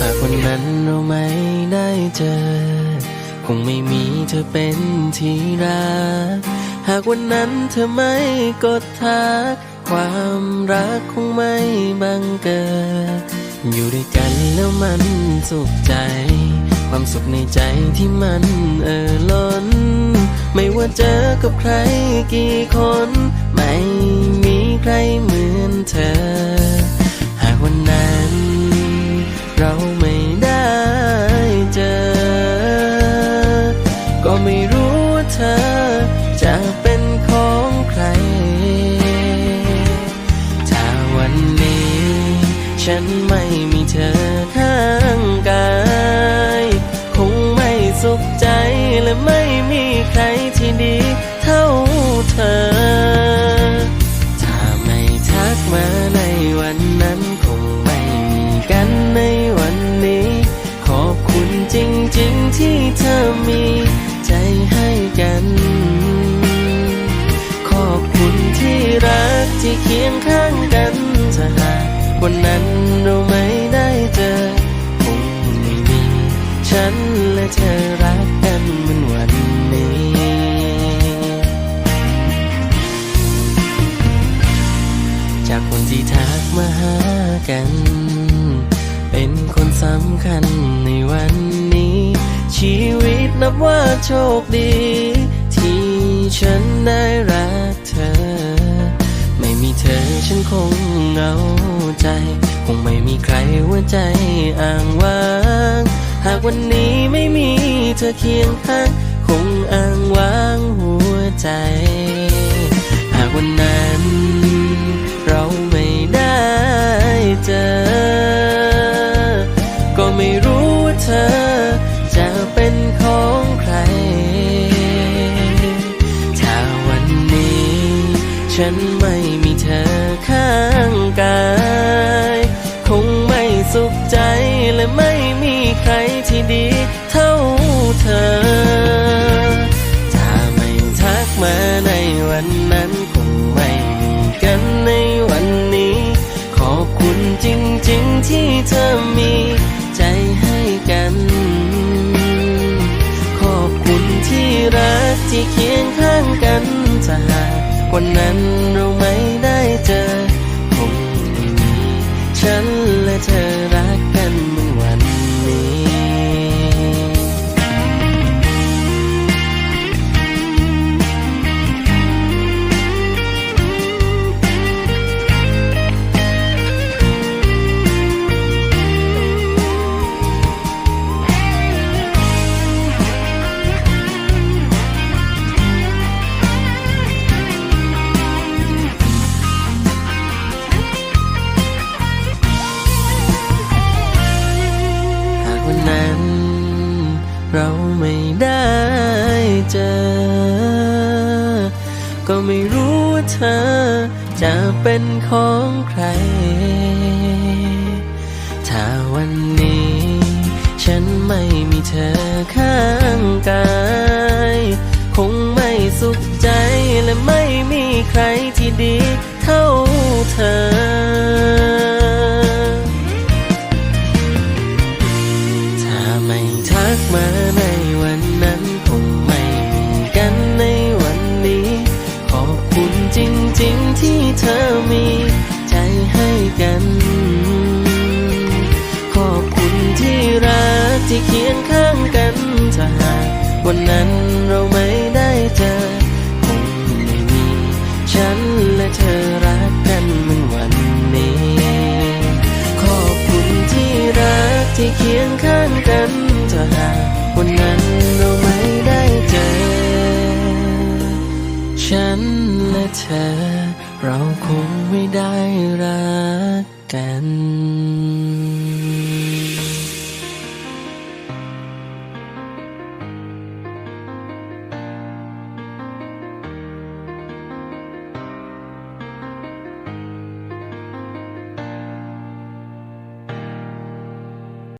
หากวันนั้นเราไม่ได้เจอ คงไม่มีเธอเป็นที่รัก หากวันนั้นเธอไม่กดทัก ความรักคงไม่บังเกิด อยู่ด้วยกันแล้วมันสุขใจ ความสุขในใจที่มันเอ่อล้น ไม่ว่าเจอกับใครกี่คน ไม่มีใคร เธอจะเป็นของใคร ถ้าวันนี้ ฉันไม่มีเธอ ยงข้างกันถ้าหากวันนั้นเราไม่ได้เจอคงไม่มีฉันและเธอรักกันเหมือนวันนี้จากคนที่ทักมาหากัน เป็นคนสำคัญในวันนี้ ชีวิตนับว่าโชคดี ที่ฉันได้รักเธอ ธอฉันคงเหงาใจ คงไม่มีใครหัวใจอ้างว้าง หากวันนี้ไม่มีเธอเคียงข้าง คงอ้างว้างหัวใจ หากวันนั้นเราไม่ได้เจอ ก็ไม่รู้ว่าเธอจะเป็นของใคร ถ้าวันนี้ฉันไม่ มาในวันนั้นคงไม่มีกันในวันนี้ ขอบคุณจริงๆที่เธอมีใจให้กัน ขอบคุณที่รักที่เคียงข้างกันถ้าหากวันนั้น ก็ไม่รู้ว่าเธอจะเป็นของใคร ถ้าวันนี้ ฉันไม่มีเธอข้างกาย คงไม่สุขใจและไม่มีใครที่ดีเท่าเธอถ้าไม่ทักมาในวัน ที่เคียงข้างกันถ้าหากวันนั้นเราไม่ได้เจอคงไม่มี ฉันและเธอรักกันเหมือนวันนี้ ขอบคุณที่รักที่เคียงข้างกันถ้าหากวันนั้นเราไม่ได้เจอ ฉันและเธอ เราคงไม่ได้รักกัน